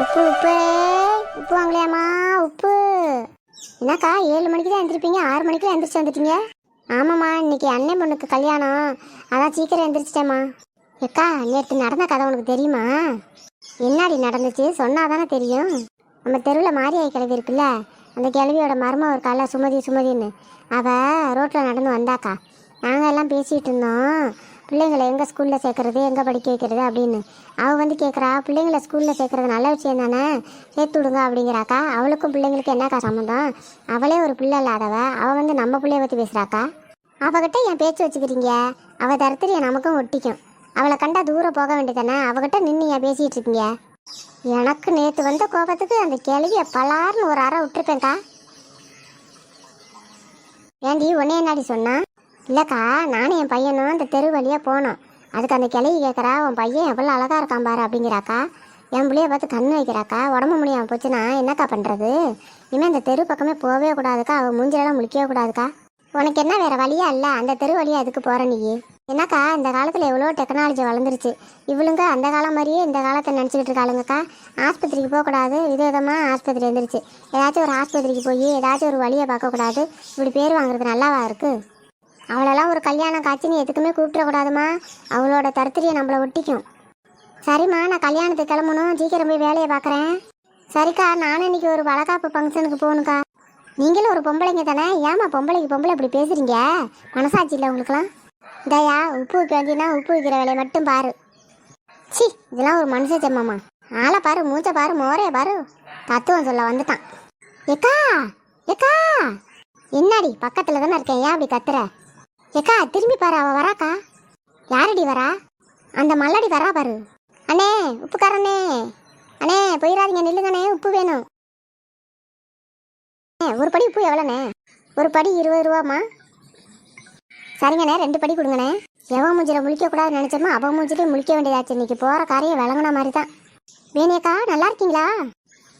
உப்பு உப்பு. உப்பு வாங்கலையாம்மா? உப்பு. என்னக்கா ஏழு மணிக்கு தான் எழுந்திருப்பீங்க ஆறு மணிக்கு எந்திரிச்சு வந்துட்டீங்க? ஆமாம்மா இன்னைக்கு அண்ணன் பொண்ணுக்கு கல்யாணம். அதான் சீக்கிரம் எழுந்திரிச்சிட்டேம்மா ஏக்கா நேற்று நடந்த கதை உனக்கு தெரியுமா? என்னாடி நடந்துச்சு? சொன்னால் தானே தெரியும். நம்ம தெருவில் மாரியாய் கிழவி இருக்குல்ல? அந்த கிழவியோட மர்மம் ஒரு கால சுமதி சுமதின்னு. அவள் ரோட்டில் நடந்து வந்தாக்கா. நாங்கள் எல்லாம் பேசிகிட்டு இருந்தோம். பிள்ளைங்களை எங்கே ஸ்கூலில் சேர்க்குறது எங்கே படிக்க வைக்கிறது அப்படின்னு. அவள் வந்து கேட்குறா பிள்ளைங்களை ஸ்கூலில் சேர்க்குறது நல்ல விஷயம் தானே? சேர்த்து விடுங்க அப்படிங்கிறாக்கா. அவளுக்கும் பிள்ளைங்களுக்கு என்னக்கா சம்மந்தம்? அவளே ஒரு பிள்ளை இல்லாதவ அவள் வந்து நம்ம பிள்ளைய பற்றி பேசுகிறாக்கா அவகிட்ட என் பேச்சு வச்சுக்கிறீங்க. அவள் தரத்திரியை நமக்கும் ஒட்டிக்கும். அவளை கண்டா தூரம் போக வேண்டியதானே அவகிட்ட நின்று ஏன் பேசிகிட்டு இருக்கீங்க? எனக்கு நேற்று வந்த கோபத்துக்கு அந்த கேள்வியை பலார்னு ஒரு அறை விட்டுருப்பேன்க்கா. ஏண்டி உன்னே என்னாடி சொன்னா? இல்லைக்கா நானும் என் பையனும் அந்த தெரு வழியாக போனோம். அதுக்கு அந்த கிளவி கேட்குறா உன் பையன் எவ்வளோ அழகாக இருக்கான் பாரு அப்படிங்கிறாக்கா. என் பிள்ளைய பார்த்து கண்ணு வைக்கிறாக்கா. உடம்பு முடியாமல் போச்சுன்னா என்னக்கா பண்ணுறது இனிமேல் இந்த தெரு பக்கமே போகவே கூடாதுக்கா. அவள் மூஞ்சிலெல்லாம் முழிக்கவே கூடாதுக்கா. உனக்கு என்ன வேறு வழியா இல்லை? அந்த தெரு வழியாக அதுக்கு போகிற நீ? என்னக்கா இந்த காலத்தில் எவ்வளோ டெக்னாலஜி வளர்ந்துருச்சு. இவளுங்க அந்த காலம் மாதிரியே இந்த காலத்தை நினச்சிக்கிட்டு இருக்காளுங்கக்கா. ஆஸ்பத்திரிக்கு போகக்கூடாது விதவிதமாக ஆஸ்பத்திரி வந்துருச்சு. ஏதாச்சும் ஒரு ஆஸ்பத்திரிக்கு போய் ஏதாச்சும் ஒரு வழியை பார்க்கக்கூடாது இப்படி பேர் வாங்குறது நல்லாவா இருக்குது அவளெல்லாம் ஒரு கல்யாணம் காட்சின்னு எதுக்குமே கூப்பிடக்கூடாதுமா அவளோட தருத்திரியை நம்மளை ஒட்டிக்கும். சரிம்மா நான் கல்யாணத்துக்கு கிளம்பணும். சீக்கிரம் போய் வேலையை பார்க்குறேன். சரிக்கா நானும் இன்னைக்கு ஒரு வளகாப்பு ஃபங்க்ஷனுக்கு போகணுக்கா நீங்களும் ஒரு பொம்பளைங்க தானே? ஏமா பொம்பளைக்கு பொம்பளை இப்படி பேசுகிறீங்க மனசாட்சி இல்லை உங்களுக்குலாம் தயா உப்பு வைக்க வேண்டியனா உப்பு வைக்கிற வேலையை மட்டும் பாரு. சி இதெல்லாம் ஒரு மனுஷ ஜென்மமா ஆளை பாரு மூச்சை பாரு மோரையை பாரு. தத்துவம் சொல்ல வந்துட்டான். ஏக்கா ஏக்கா. என்னடி பக்கத்தில் தானே இருக்கேன். ஏன் அப்படி கத்துற? ஏக்கா திரும்பி பாரு அவ வராக்கா. யாரடி வரா? அந்த மல்லடி வரா பாரு. அண்ணே உப்புக்காரண்ணே. அண்ணே போயிடாதீங்க நில்லுங்கண்ணே உப்பு வேணும். ஒரு படி உப்பு எவ்வளோண்ணே? ஒரு படி இருபது ரூபாம்மா. சரிங்கண்ணே ரெண்டு படி கொடுங்கண்ணே. எவன் மூஞ்சில முழிக்க கூடாதுன்னு அவன் மூஞ்சிலே முழிக்க வேண்டியதாச்சு. இன்னைக்கு போகிற காரியம் விளங்கின மாதிரி தான் வேணியக்கா நல்லா இருக்கீங்களா?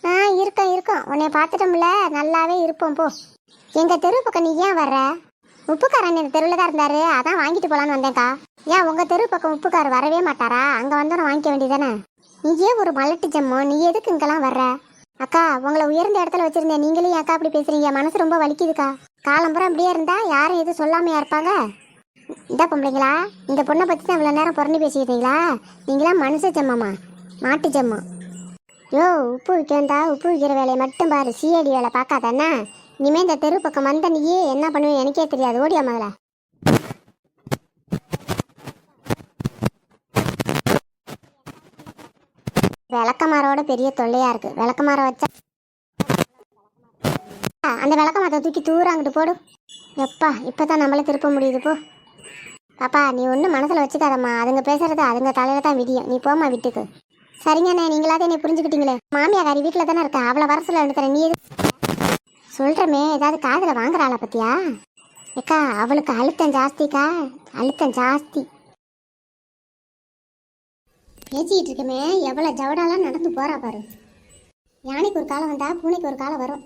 ஆ இருக்கோம் இருக்கோம். உன்னை பார்த்துட்டோம்ல நல்லாவே இருப்போம் போ. எங்கள் தெரு பக்கம் நீ ஏன் வர்ற? உப்புக்காரன் இந்த தெருவில் தான் இருந்தாரு. அதான் வாங்கிட்டு போகலான்னு வந்தேன்க்கா. ஏன் உங்கள் தெரு பக்கம் உப்புக்கார் வரவே மாட்டாரா? அங்கே வந்தோன்னு வாங்கிக்க வேண்டியதானே நீ ஏன் ஒரு மலட்டு ஜம்மோ. நீ எதுக்கு இங்கெல்லாம் வர்ற? அக்கா உங்களை உயர்ந்த இடத்துல வச்சுருந்தேன். நீங்களும் ஏக்கா அக்கா அப்படி பேசுறீங்க? மனசு ரொம்ப வலிக்குதுக்கா. காலம்புறம் அப்படியே இருந்தால் யாரும் எதுவும் சொல்லாமையா இருப்பாங்க? இந்த பொம்பளைங்களா இந்த பொண்ணை பற்றி தான் இவ்வளோ நேரம் புறணி பேசிக்கிட்டீங்களா? நீங்களாம் மனுஷ ஜம்மம்மா மாட்டு ஜம்மா? யோ உப்பு விற்க உப்பு விற்கிற வேலையை மட்டும் பாரு. சிஐடி வேலை பார்க்காதண்ணா இனிமே இந்த தெரு பக்கம் வந்த நீயே என்ன பண்ணுவேன் எனக்கே தெரியாது. ஓடியா முதல்ல விளக்கமாரோட பெரிய தொல்லையா இருக்கு. விளக்கமார வச்சா அந்த விளக்கமாரத்தை தூக்கி தூரம் அங்கிட்டு போடு. எப்பா இப்பதான் நம்மளே திருப்ப முடியுது போ. பாப்பா நீ ஒன்றும் மனசில் வச்சுக்காதம்மா. அதுங்க பேசுறது அதுங்க தலையில தான் விடியும் நீ போமா வீட்டுக்கு. சரிங்கண்ணே நீங்களாவது என்னை புரிஞ்சுக்கிட்டீங்களே? மாமியாக்காரி வீட்டில் தானே இருக்கா. அவளை வர சொல்ல எடுத்துறேன் நீ எது சொல்கிறமே ஏதாவது காதில் வாங்குறாளா பத்தியா? ஏக்கா அவளுக்கு அழுத்தம் ஜாஸ்திக்கா? அழுத்தம் ஜாஸ்தி. பேசிக்கிட்டு இருக்கமே எவ்வளோ ஜவடாலாம் நடந்து போகிறா பாரு. யானைக்கு ஒரு காலம் வந்தால் பூனைக்கு ஒரு காலம் வரும்.